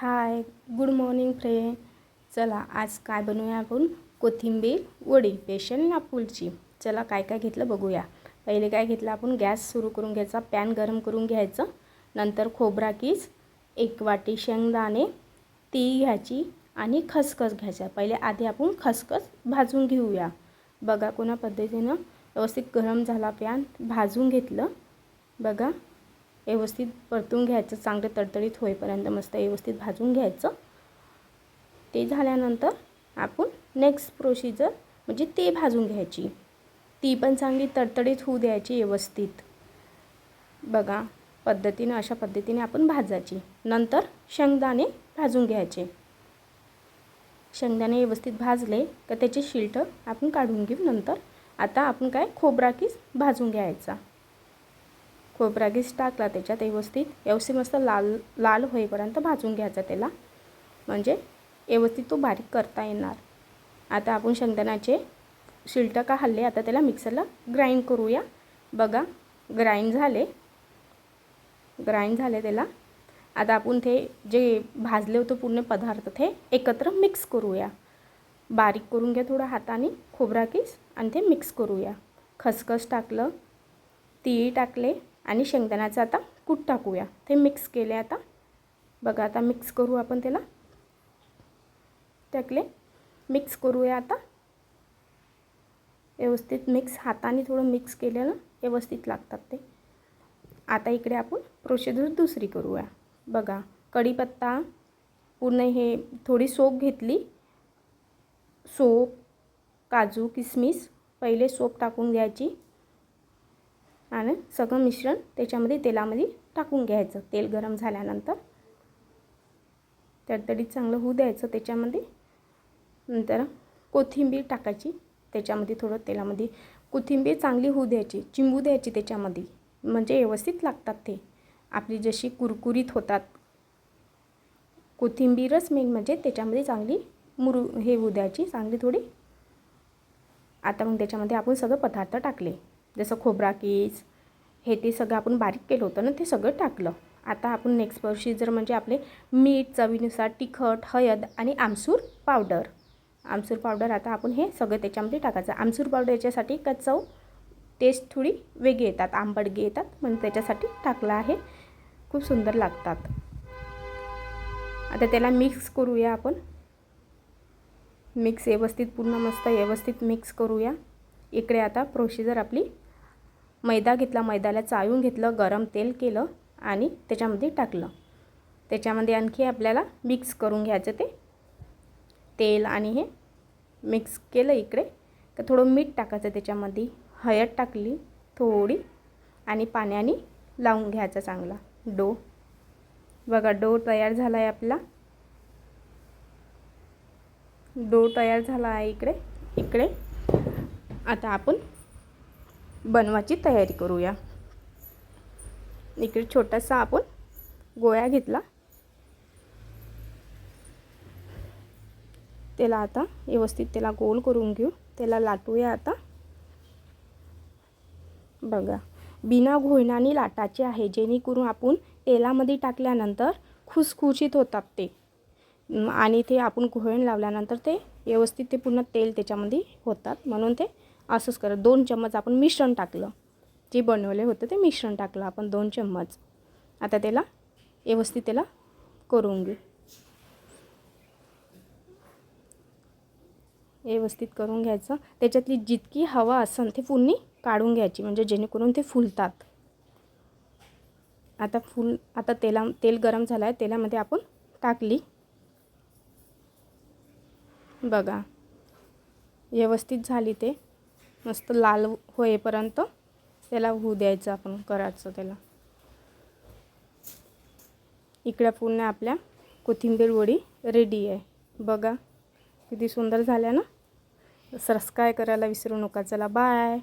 Hi good morning friend चला आज काय बनवूया आपण? कोथिंबीर वडी स्पेशल नागपूरची. चला काय काय घेतलं बघूया. पहिले काय घेतलं आपण? गॅस सुरू करून घ्यायचा पॅन गरम करून घ्यायचं. नंतर खोबरा कीस एक वाटी शेंगदाणे ती घ्यायची आणि खसखस घ्यायचा. पहिले आधी आपण खसखस भाजून घेऊया. बघा कोणा पद्धतीनं व्यवस्थित गरम झाला पॅन भाजून घेतलं. बघा. व्यवस्थित परतून घ्यायचं चांगलं तडतडीत होईपर्यंत मस्त व्यवस्थित भाजून घ्यायचं. ते झाल्यानंतर आपण नेक्स्ट प्रोसिजर म्हणजे ते भाजून घ्यायची. ती पण चांगली तडतडीत होऊ द्यायची व्यवस्थित. बघा पद्धतीने अशा पद्धतीने आपण भाजायची. नंतर शेंगदाणे भाजून घ्यायचे. शेंगदाणे व्यवस्थित भाजले तर त्याचे शिल्ट आपण काढून घेऊ नंतर. आता आपण काय खोबरा भाजून घ्यायचा. खोबरा घीस टाकला त्याच्यात व्यवस्थित व्यवस्थित मस्त लाल लाल होईपर्यंत भाजून घ्यायचा त्याला. म्हणजे व्यवस्थित तो बारीक करता येणार. आता आपण शेंगदाण्याचे शिल्ट का हल्ले आता त्याला मिक्सरला ग्राइंड करूया. बघा ग्राइंड झाले. ग्राइंड झाले त्याला. आता आपण ते जे भाजले होते पूर्ण पदार्थ ते एकत्र मिक्स करूया. बारीक करून घ्या थोडं हाताने खोबरा कीस आणि ते मिक्स करूया. खसखस टाकलं तीळ टाकले आणि शेंगदाण्याचं आता कूट टाकूया. ते मिक्स केले आता. बघा आता मिक्स करू आपण त्याला. टाकले मिक्स करूया आता. व्यवस्थित मिक्स हाताने थोडं मिक्स केलेलं व्यवस्थित लागतात ते. आता इकडे आपण प्रोसिजर दुसरी करूया. बघा कढीपत्ता पूर्ण हे थोडी सोप घेतली. सोप काजू किसमिस पहिले सोप टाकून घ्यायची. आणि सगळं मिश्रण त्याच्यामध्ये तेलामध्ये टाकून घ्यायचं. तेल गरम झाल्यानंतर तडतडीत चांगलं होऊ द्यायचं त्याच्यामध्ये. नंतर कोथिंबीर टाकायची त्याच्यामध्ये थोडं तेलामध्ये कोथिंबीर चांगली होऊ द्यायची चिंबू द्यायची त्याच्यामध्ये. म्हणजे व्यवस्थित लागतात ते. आपली जशी कुरकुरीत होतात. कोथिंबीरच मेन म्हणजे त्याच्यामध्ये चांगली मुरू हे होऊ द्यायची चांगली थोडी. आता मग त्याच्यामध्ये आपण सगळं पदार्थ टाकले. जसं खोबरा कीस हे ते सगळं आपण बारीक केलं होतं ना ते सगळं टाकलं. आता आपण नेक्स्ट प्रोसिजर म्हणजे आपले मीठ चवीनुसार तिखट हळद आणि आमसूर पावडर आमसूर पावडर आता आपण हे सगळं त्याच्यामध्ये टाकायचं. आमसूर पावडर याच्यासाठी का चव टेस्ट थोडी वेगळी येतात आंबडगी येतात म्हणून त्याच्यासाठी टाकलं आहे. खूप सुंदर लागतात. आता त्याला मिक्स करूया आपण. मिक्स व्यवस्थित पूर्ण मस्त व्यवस्थित मिक्स करूया. इकडे आता प्रोसिजर आपली मैदा घेतला मैद्याला चाळून घेतलं गरम तेल केलं आणि त्याच्यामध्ये टाकलं. त्याच्यामध्ये आणखी आपल्याला मिक्स करून घ्यायचं ते तेल आणि हे मिक्स केलं इकडे. तर थोडं मीठ टाकायचं त्याच्यामध्ये. हळद टाकली थोडी आणि पाण्याने लावून घ्यायचा चांगला. डो. बघा डो तयार झाला आहे आपला. डो तयार झाला आहे इकडे. इकडे. आता आपण बनवायची तयारी करूया. इकडे छोटासा आपण गोळ्या घेतला. त्याला आता व्यवस्थित त्याला गोल करून घेऊ. त्याला लाटूया आता. बघा बिना घोळणाने लाटाचे आहे. जेणेकरून आपण तेलामध्ये टाकल्यानंतर खुसखुशीत होतात ते. आणि ते आपण घोळण लावल्यानंतर ते व्यवस्थित ते पूर्ण तेल त्याच्यामध्ये होतात. म्हणून ते असंच करत. दोन चम्मच आपण मिश्रण टाकलं. जे बनवले होतं ते मिश्रण टाकलं आपण दोन चम्मच. आता त्याला व्यवस्थित त्याला करून घेऊ. व्यवस्थित करून घ्यायचं. त्याच्यातली जितकी हवा असेल ते फुलनी काढून घ्यायची. म्हणजे जेणेकरून ते फुलतात. आता फुल आता तेला तेल गरम झालं आहे तेलामध्ये आपण टाकली. बघा. व्यवस्थित झाली ते. मस्त लाल होईपर्यंत त्याला होऊ द्यायचं आपण करायचं त्याला. इकडे पूर्ण आपल्या कोथिंबीर वडी रेडी आहे. बघा किती सुंदर झाल्या ना? सरस्काय करायला विसरू नका. चला बाय